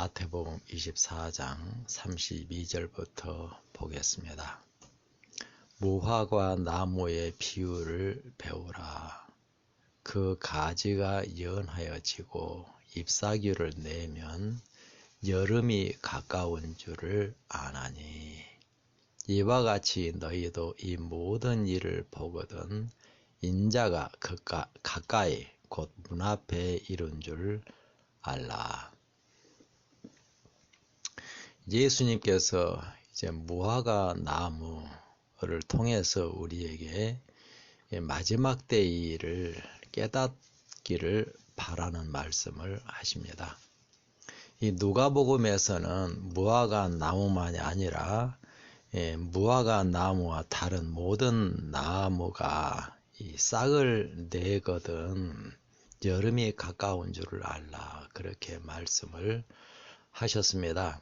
마태복음 24장 32절부터 보겠습니다. 무화과 나무의 비유를 배우라. 그 가지가 연하여지고 잎사귀를 내면 여름이 가까운 줄을 아나니 이와 같이 너희도 이 모든 일을 보거든 인자가 가까이 곧 문 앞에 이룬 줄 알라. 예수님께서 이제 무화과 나무를 통해서 우리에게 마지막 때 일을 깨닫기를 바라는 말씀을 하십니다. 이 누가복음에서는 무화과 나무만이 아니라 예, 무화과 나무와 다른 모든 나무가 이 싹을 내거든 여름이 가까운 줄을 알라 그렇게 말씀을 하셨습니다.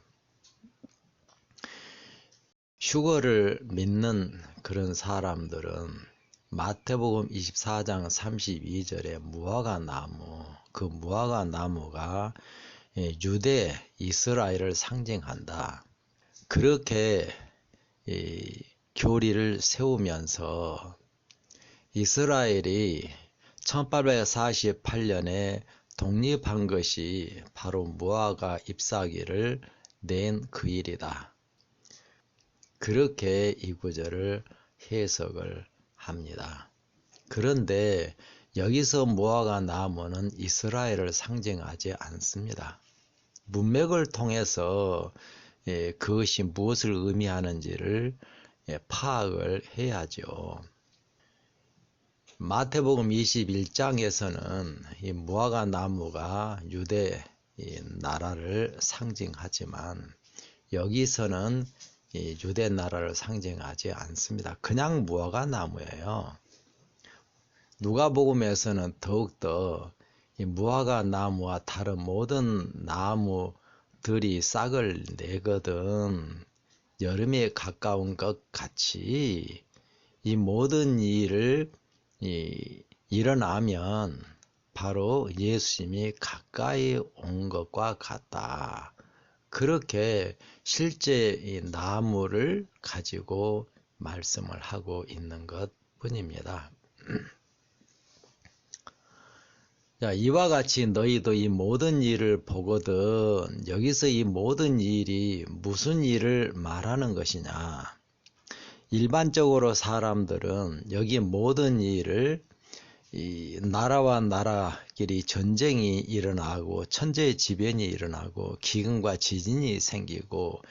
휴거를 믿는 그런 사람들은 마태복음 24장 32절에 무화과 나무 그 무화과 나무가 예, 유대 이스라엘을 상징한다. 그렇게 교리를 세우면서 이스라엘이 1848년에 독립한 것이 바로 무화과 잎사귀를 낸 그 일이다. 그렇게 이 구절을 해석을 합니다. 그런데 여기서 무화과 나무는 이스라엘을 상징하지 않습니다. 문맥을 통해서 예, 그것이 무엇을 의미하는지를 예, 파악을 해야죠. 마태복음 21장에서는 이 무화과 나무가 유대 나라를 상징하지만 여기서는 유대 나라를 상징하지 않습니다. 그냥 무화과 나무예요. 누가복음에서는 더욱더 이 무화과 나무와 다른 모든 나무들이 싹을 내거든 여름에 가까운 것 같이 이 모든 일을 이, 일어나면 바로 예수님이 가까이 온 것과 같다. 그렇게 실제 이 나무를 가지고 말씀을 하고 있는 것 뿐입니다. 자, 이와 같이 너희도 이 모든 일을 보거든 여기서 이 모든 일이 무슨 일을 말하는 것이냐? 일반적으로 사람들은 여기 모든 일을 이 나라와 나라끼리 전쟁이 일어나고 천재의 지변이 일어나고 기근과 지진이 생기고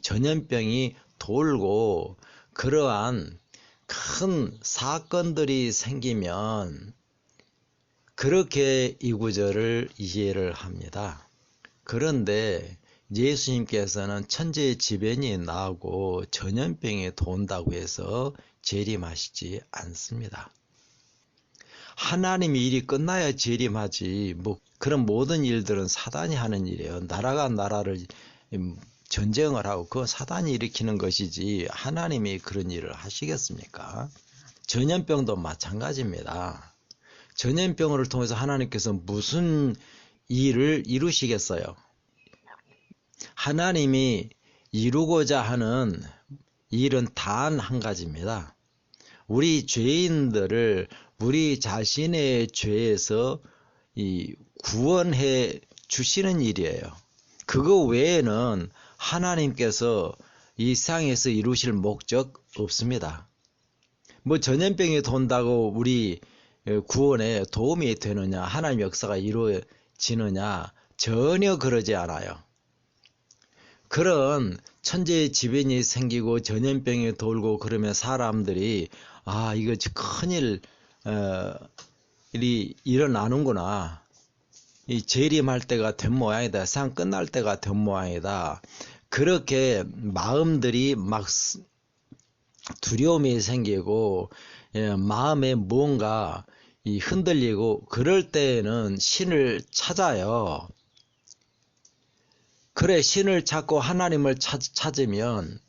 전염병이 돌고 그러한 큰 사건들이 생기면 그렇게 이 구절을 이해를 합니다. 그런데 예수님께서는 천재의 지변이 나고 전염병이 돈다고 해서 재림하시지 않습니다. 하나님이 일이 끝나야 재림하지 뭐 그런 모든 일들은 사단이 하는 일이에요. 나라가 나라를 전쟁을 하고 그 사단이 일으키는 것이지 하나님이 그런 일을 하시겠습니까? 전염병도 마찬가지입니다. 전염병을 통해서 하나님께서 무슨 일을 이루시겠어요? 하나님이 이루고자 하는 일은 단 한 가지입니다. 우리 죄인들을 우리 자신의 죄에서 구원해 주시는 일이에요. 그거 외에는 하나님께서 이 세상에서 이루실 목적 없습니다. 뭐 전염병이 돈다고 우리 구원에 도움이 되느냐, 하나님 역사가 이루어지느냐, 전혀 그러지 않아요. 그런 천재의 지변이 생기고 전염병이 돌고 그러면 사람들이 아 이거 큰일 어, 일이 일어나는구나. 이 재림할 때가 된 모양이다. 상 끝날 때가 된 모양이다. 그렇게 마음들이 막 두려움이 생기고 예, 마음에 뭔가 흔들리고 그럴 때에는 신을 찾아요. 그래 신을 찾고 하나님을 찾, 찾으면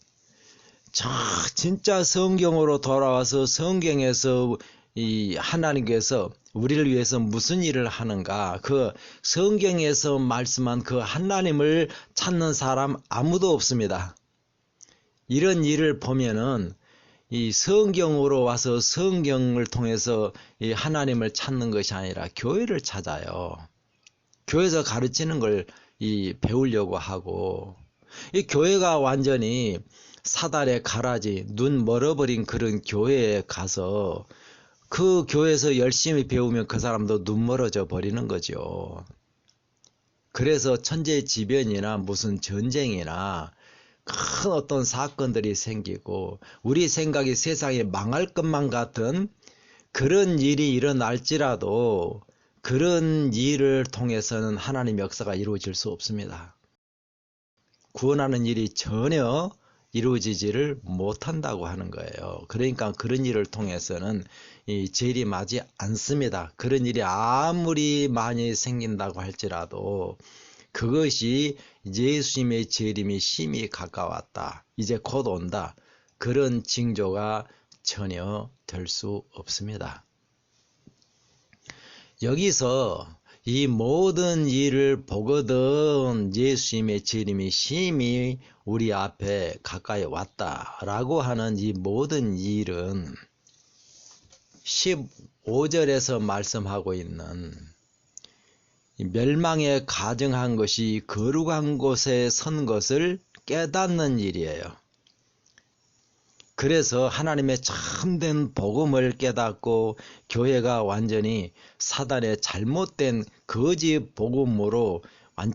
자 진짜 성경으로 돌아와서 성경에서 이 하나님께서 우리를 위해서 무슨 일을 하는가 그 성경에서 말씀한 그 하나님을 찾는 사람 아무도 없습니다. 이런 일을 보면은 이 성경으로 와서 성경을 통해서 이 하나님을 찾는 것이 아니라 교회를 찾아요. 교회에서 가르치는 걸 이 배우려고 하고 이 교회가 완전히 사달의 가라지 눈 멀어버린 그런 교회에 가서 그 교회에서 열심히 배우면 그 사람도 눈 멀어져 버리는 거죠. 그래서 천재지변이나 무슨 전쟁이나 큰 어떤 사건들이 생기고 우리 생각이 세상에 망할 것만 같은 그런 일이 일어날지라도 그런 일을 통해서는 하나님 역사가 이루어질 수 없습니다. 구원하는 일이 전혀 이루어지지를 못한다고 하는 거예요. 그러니까 그런 일을 통해서는 이 재림하지 않습니다. 그런 일이 아무리 많이 생긴다고 할지라도 그것이 예수님의 재림이 심히 가까웠다. 이제 곧 온다. 그런 징조가 전혀 될 수 없습니다. 여기서 이 모든 일을 보거든 예수님의 재림이 심히 우리 앞에 가까이 왔다라고 하는 이 모든 일은 15절에서 말씀하고 있는 멸망에 가정한 것이 거룩한 곳에 선 것을 깨닫는 일이에요. 그래서 하나님의 참된 복음을 깨닫고 교회가 완전히 사단의 잘못된 거짓 복음으로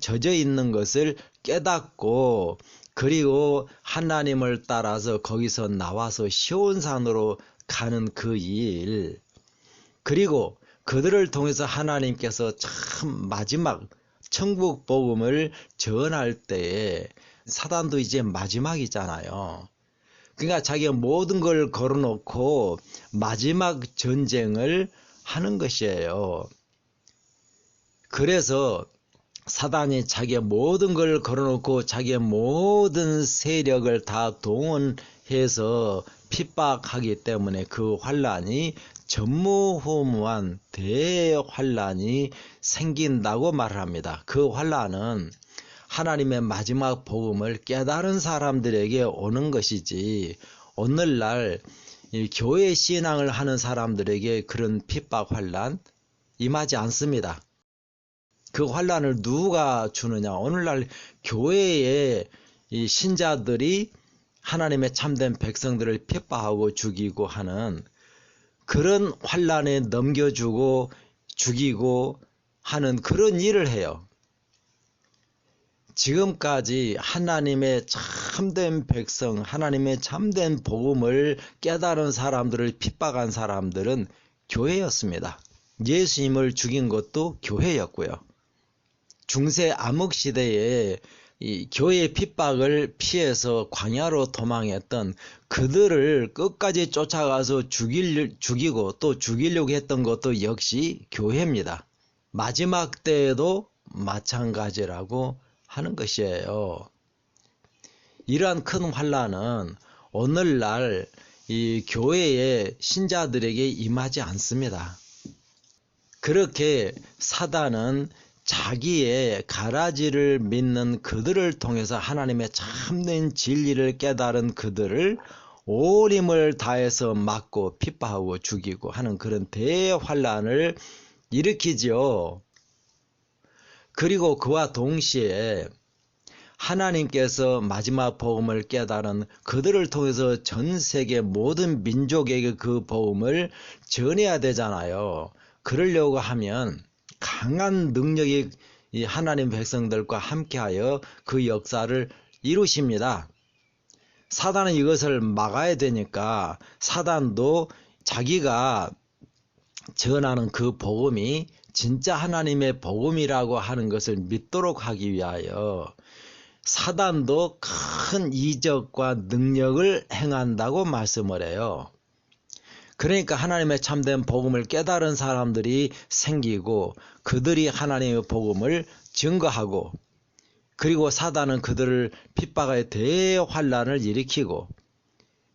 젖어 있는 것을 깨닫고 그리고 하나님을 따라서 거기서 나와서 시온산으로 가는 그 일, 그리고 그들을 통해서 하나님께서 참 마지막 천국 복음을 전할 때에 사단도 이제 마지막이잖아요. 그러니까 자기가 모든 걸 걸어놓고 마지막 전쟁을 하는 것이에요. 그래서 사단이 자기의 모든 걸 걸어놓고 자기의 모든 세력을 다 동원해서 핍박하기 때문에 그 환란이 전무후무한 대환란이 생긴다고 말합니다. 그 환란은 하나님의 마지막 복음을 깨달은 사람들에게 오는 것이지 오늘날 교회 신앙을 하는 사람들에게 그런 핍박 환란 임하지 않습니다. 그 환란을 누가 주느냐? 오늘날 교회의 신자들이 하나님의 참된 백성들을 핍박하고 죽이고 하는 그런 환란에 넘겨주고 죽이고 하는 그런 일을 해요. 지금까지 하나님의 참된 백성, 하나님의 참된 복음을 깨달은 사람들을 핍박한 사람들은 교회였습니다. 예수님을 죽인 것도 교회였고요. 중세 암흑 시대에 이 교회의 핍박을 피해서 광야로 도망했던 그들을 끝까지 쫓아가서 죽일, 죽이고 또 죽이려고 했던 것도 역시 교회입니다. 마지막 때에도 마찬가지라고 하는 것이에요. 이러한 큰 환란은 오늘날 이 교회의 신자들에게 임하지 않습니다. 그렇게 사단은 자기의 가라지를 믿는 그들을 통해서 하나님의 참된 진리를 깨달은 그들을 온 힘을 다해서 막고 핍박하고 죽이고 하는 그런 대환란을 일으키죠. 그리고 그와 동시에 하나님께서 마지막 복음을 깨달은 그들을 통해서 전 세계 모든 민족에게 그 복음을 전해야 되잖아요. 그러려고 하면 강한 능력이 하나님 백성들과 함께하여 그 역사를 이루십니다. 사단은 이것을 막아야 되니까 사단도 자기가 전하는 그 복음이 진짜 하나님의 복음이라고 하는 것을 믿도록 하기 위하여 사단도 큰 이적과 능력을 행한다고 말씀을 해요. 그러니까 하나님의 참된 복음을 깨달은 사람들이 생기고 그들이 하나님의 복음을 증거하고 그리고 사단은 그들을 핍박의 대환란을 일으키고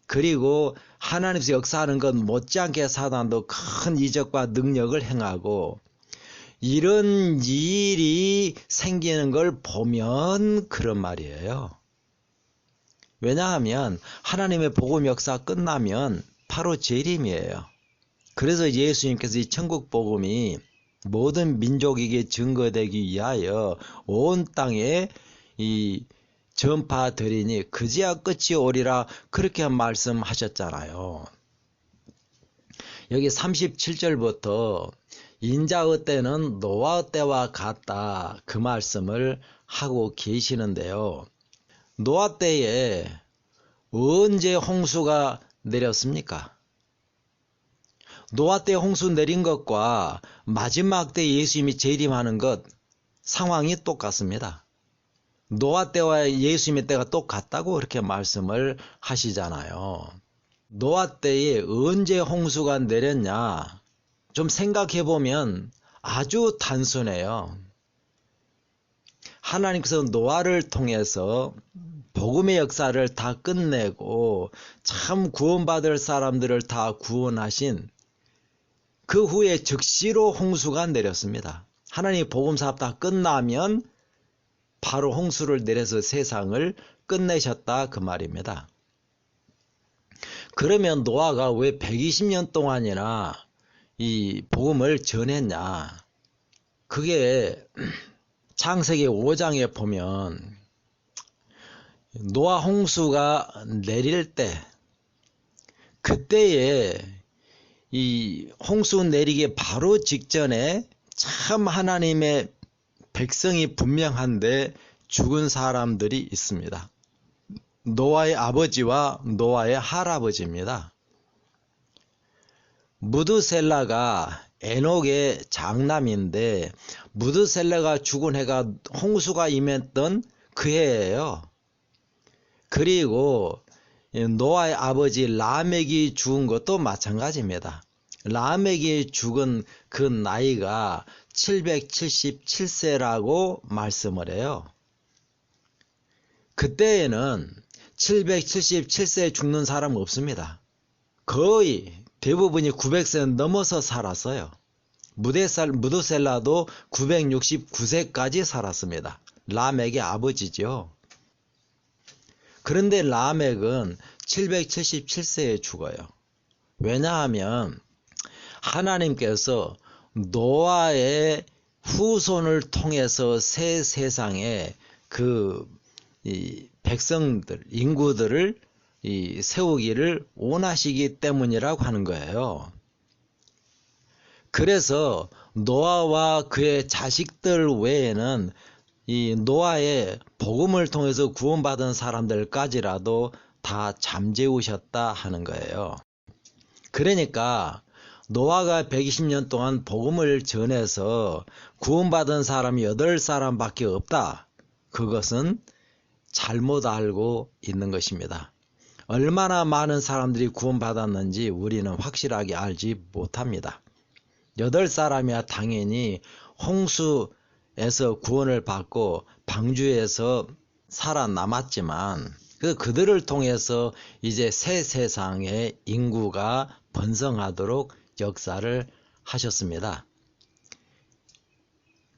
그리고 하나님께서 역사하는 것 못지않게 사단도 큰 이적과 능력을 행하고 이런 일이 생기는 걸 보면 그런 말이에요. 왜냐하면 하나님의 복음 역사 끝나면 바로 재림이에요. 그래서 예수님께서 이 천국 복음이 모든 민족에게 증거되기 위하여 온 땅에 이 전파되리니 그지야 끝이 오리라 그렇게 말씀하셨잖아요. 여기 37절부터 인자의 때는 노아 때와 같다 그 말씀을 하고 계시는데요. 노아 때에 언제 홍수가 내렸습니까? 노아 때 홍수 내린 것과 마지막 때 예수님이 재림하는 것 상황이 똑같습니다. 노아 때와 예수님의 때가 똑같다고 그렇게 말씀을 하시잖아요. 노아 때에 언제 홍수가 내렸냐? 좀 생각해 보면 아주 단순해요. 하나님께서 노아를 통해서 복음의 역사를 다 끝내고 참 구원받을 사람들을 다 구원하신 그 후에 즉시로 홍수가 내렸습니다. 하나님 복음 사업 다 끝나면 바로 홍수를 내려서 세상을 끝내셨다 그 말입니다. 그러면 노아가 왜 120년 동안이나 이 복음을 전했냐? 그게 창세기 5장에 보면 노아 홍수가 내릴 때 그때에 이 홍수 내리기 바로 직전에 참 하나님의 백성이 분명한데 죽은 사람들이 있습니다. 노아의 아버지와 노아의 할아버지입니다. 무드셀라가 에녹의 장남인데 무드셀라가 죽은 해가 홍수가 임했던 그 해예요. 그리고 노아의 아버지 라멕이 죽은 것도 마찬가지입니다. 라멕이 죽은 그 나이가 777세라고 말씀을 해요. 그때에는 777세 죽는 사람 없습니다. 거의 대부분이 900세 넘어서 살았어요. 무데살, 무드셀라도 969세까지 살았습니다. 라멕의 아버지죠. 그런데 라멕은 777세에 죽어요. 왜냐하면 하나님께서 노아의 후손을 통해서 새 세상에 그 백성들, 인구들을 세우기를 원하시기 때문이라고 하는 거예요. 그래서 노아와 그의 자식들 외에는 이 노아의 복음을 통해서 구원받은 사람들까지라도 다 잠재우셨다 하는 거예요. 그러니까 노아가 120년 동안 복음을 전해서 구원받은 사람이 8사람밖에 없다. 그것은 잘못 알고 있는 것입니다. 얼마나 많은 사람들이 구원받았는지 우리는 확실하게 알지 못합니다. 8사람이야 당연히 홍수 에서 구원을 받고 방주에서 살아남았지만 그 그들을 통해서 이제 새 세상의 인구가 번성하도록 역사를 하셨습니다.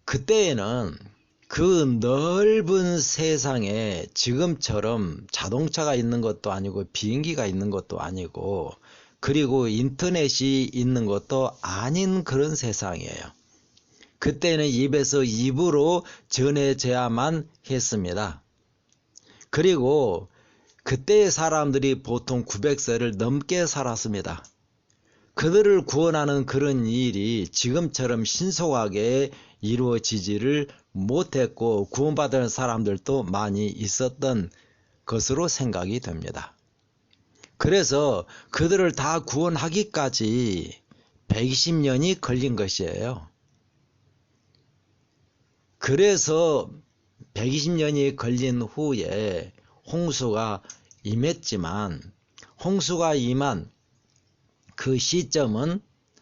그때에는 그 넓은 세상에 지금처럼 자동차가 있는 것도 아니고 비행기가 있는 것도 아니고 그리고 인터넷이 있는 것도 아닌 그런 세상이에요. 그때는 입에서 입으로 전해져야만 했습니다. 그리고 그때의 사람들이 보통 900세를 넘게 살았습니다. 그들을 구원하는 그런 일이 지금처럼 신속하게 이루어지지를 못했고 구원받은 사람들도 많이 있었던 것으로 생각이 됩니다. 그래서 그들을 다 구원하기까지 120년이 걸린 것이에요. 그래서 120년이 걸린 후에 홍수가 임했지만 홍수가 임한 그 시점은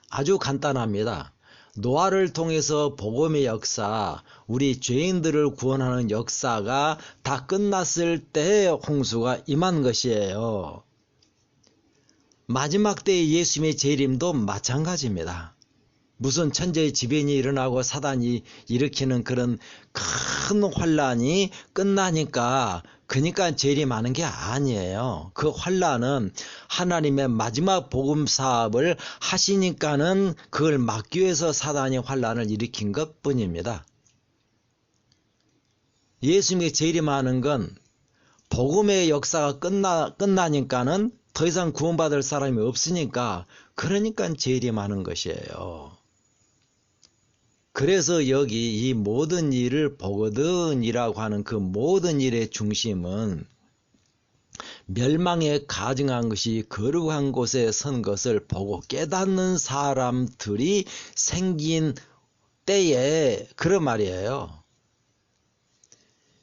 아주 간단합니다. 노아를 통해서 복음의 역사, 우리 죄인들을 구원하는 역사가 다 끝났을 때 홍수가 임한 것이에요. 마지막 때의 예수님의 재림도 마찬가지입니다. 무슨 천재의 지변이 일어나고 사단이 일으키는 그런 큰 환란이 끝나니까 그러니까 재림하는 게 아니에요. 그 환란은 하나님의 마지막 복음 사업을 하시니까는 그걸 막기 위해서 사단이 환란을 일으킨 것뿐입니다. 예수님이 재림하는 건 복음의 역사가 끝나 끝나니까는 더 이상 구원받을 사람이 없으니까 그러니까 재림하는 것이에요. 그래서 여기 이 모든 일을 보거든이라고 하는 그 모든 일의 중심은 멸망에 가증한 것이 거룩한 곳에 선 것을 보고 깨닫는 사람들이 생긴 때에 그런 말이에요.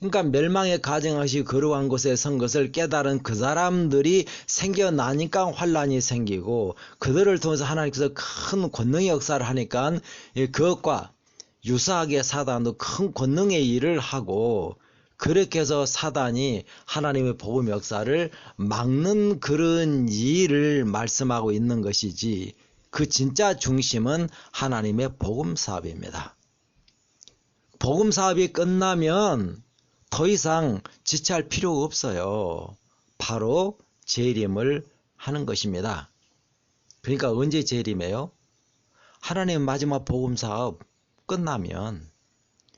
그러니까 멸망에 가증한 것이 거룩한 곳에 선 것을 깨달은 그 사람들이 생겨나니까 환란이 생기고 그들을 통해서 하나님께서 큰 권능의 역사를 하니까 그것과 유사하게 사단도 큰 권능의 일을 하고 그렇게 해서 사단이 하나님의 복음 역사를 막는 그런 일을 말씀하고 있는 것이지 그 진짜 중심은 하나님의 복음 사업입니다. 복음 사업이 끝나면 더 이상 지체할 필요가 없어요. 바로 재림을 하는 것입니다. 그러니까 언제 재림해요? 하나님의 마지막 복음 사업 끝나면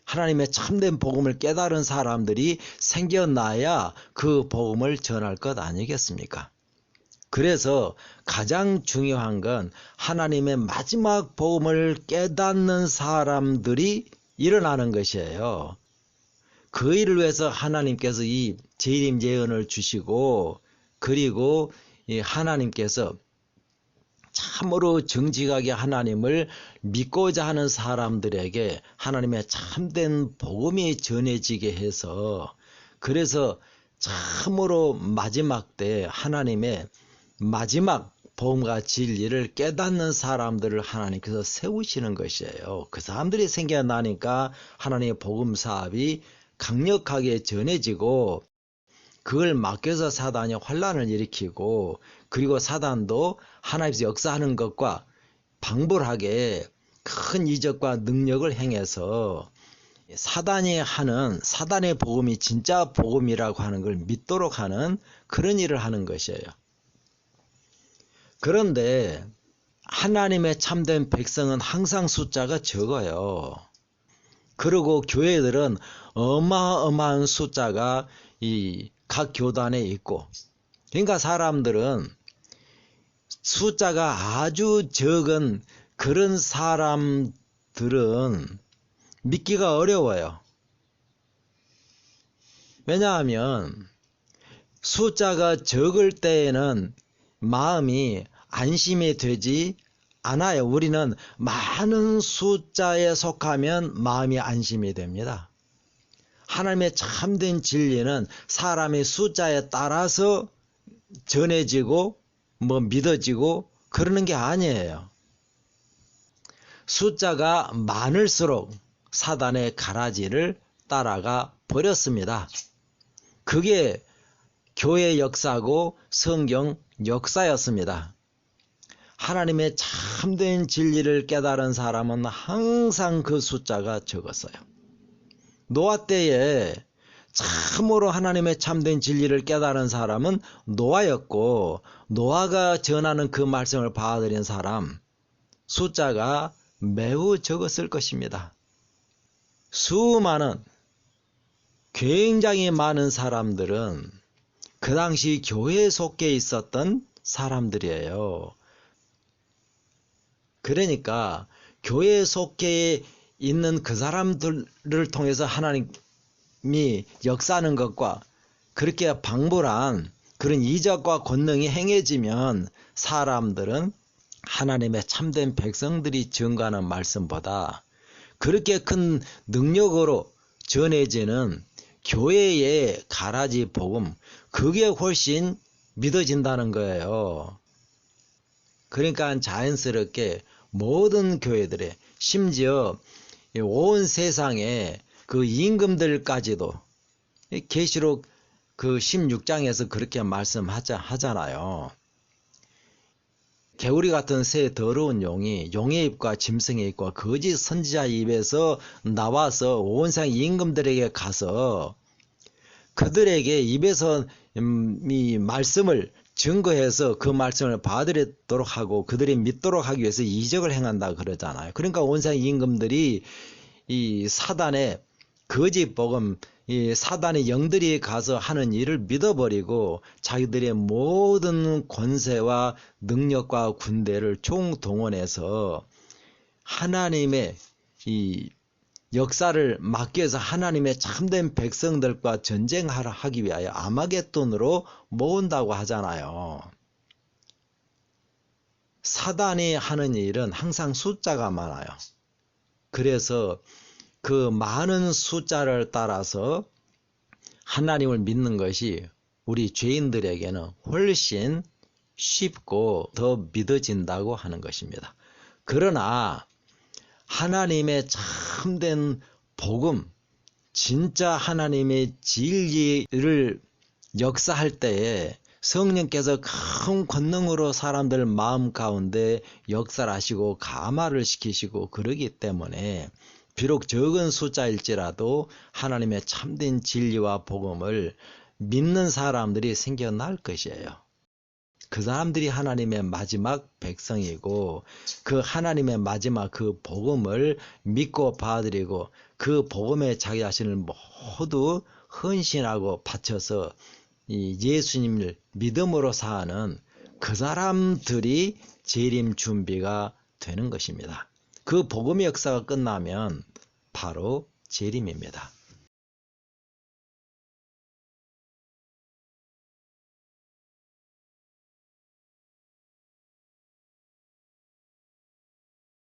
하나님의 참된 복음을 깨달은 사람들이 생겨나야 그 복음을 전할 것 아니겠습니까? 그래서 가장 중요한 건 하나님의 마지막 복음을 깨닫는 사람들이 일어나는 것이에요. 그 일을 위해서 하나님께서 이 재림 예언을 주시고 그리고 하나님께서 참으로 정직하게 하나님을 믿고자 하는 사람들에게 하나님의 참된 복음이 전해지게 해서 그래서 참으로 마지막 때 하나님의 마지막 복음과 진리를 깨닫는 사람들을 하나님께서 세우시는 것이에요. 그 사람들이 생겨나니까 하나님의 복음 사업이 강력하게 전해지고 그걸 맡겨서 사단이 환란을 일으키고 그리고 사단도 하나님께서 역사하는 것과 방불하게 큰 이적과 능력을 행해서 사단이 하는 사단의 복음이 진짜 복음이라고 하는 걸 믿도록 하는 그런 일을 하는 것이에요. 그런데 하나님의 참된 백성은 항상 숫자가 적어요. 그리고 교회들은 어마어마한 숫자가 이 각 교단에 있고 그러니까 사람들은 숫자가 아주 적은 그런 사람들은 믿기가 어려워요. 왜냐하면 숫자가 적을 때에는 마음이 안심이 되지 않아요. 우리는 많은 숫자에 속하면 마음이 안심이 됩니다. 하나님의 참된 진리는 사람의 숫자에 따라서 전해지고 뭐 믿어지고 그러는 게 아니에요. 숫자가 많을수록 사단의 가라지를 따라가 버렸습니다. 그게 교회 역사고 성경 역사였습니다. 하나님의 참된 진리를 깨달은 사람은 항상 그 숫자가 적었어요. 노아 때에 참으로 하나님의 참된 진리를 깨달은 사람은 노아였고 노아가 전하는 그 말씀을 받아들인 사람 숫자가 매우 적었을 것입니다. 수많은 굉장히 많은 사람들은 그 당시 교회에 속해 있었던 사람들이에요. 그러니까 교회에 속해 있는 그 사람들을 통해서 하나님 이 역사하는 것과 그렇게 방불한 그런 이적과 권능이 행해지면 사람들은 하나님의 참된 백성들이 증거하는 말씀보다 그렇게 큰 능력으로 전해지는 교회의 가라지 복음 그게 훨씬 믿어진다는 거예요. 그러니까 자연스럽게 모든 교회들의 심지어 온 세상에 그 임금들까지도 계시록 그 16장에서 그렇게 말씀하자 하잖아요. 개구리 같은 새 더러운 용이 용의 입과 짐승의 입과 거짓 선지자 입에서 나와서 온 세상 임금들에게 가서 그들에게 입에서 음, 이 말씀을 증거해서 그 말씀을 받으도록 하고 그들이 믿도록 하기 위해서 이적을 행한다 그러잖아요. 그러니까 온 세상 임금들이 이 사단의 거짓 복음, 이 사단의 영들이 가서 하는 일을 믿어버리고 자기들의 모든 권세와 능력과 군대를 총동원해서 하나님의 이 역사를 막기 위해서 하나님의 참된 백성들과 전쟁하러 하기 위하여 아마겟돈으로 모은다고 하잖아요. 사단이 하는 일은 항상 숫자가 많아요. 그래서 그 많은 숫자를 따라서 하나님을 믿는 것이 우리 죄인들에게는 훨씬 쉽고 더 믿어진다고 하는 것입니다. 그러나 하나님의 참된 복음, 진짜 하나님의 진리를 역사할 때에 성령께서 큰 권능으로 사람들 마음 가운데 역사를 하시고 감화를 시키시고 그러기 때문에 비록 적은 숫자일지라도 하나님의 참된 진리와 복음을 믿는 사람들이 생겨날 것이에요. 그 사람들이 하나님의 마지막 백성이고 그 하나님의 마지막 그 복음을 믿고 받아들이고 그 복음에 자기 자신을 모두 헌신하고 바쳐서 이 예수님을 믿음으로 사는 그 사람들이 재림 준비가 되는 것입니다. 그 복음의 역사가 끝나면 바로 재림입니다.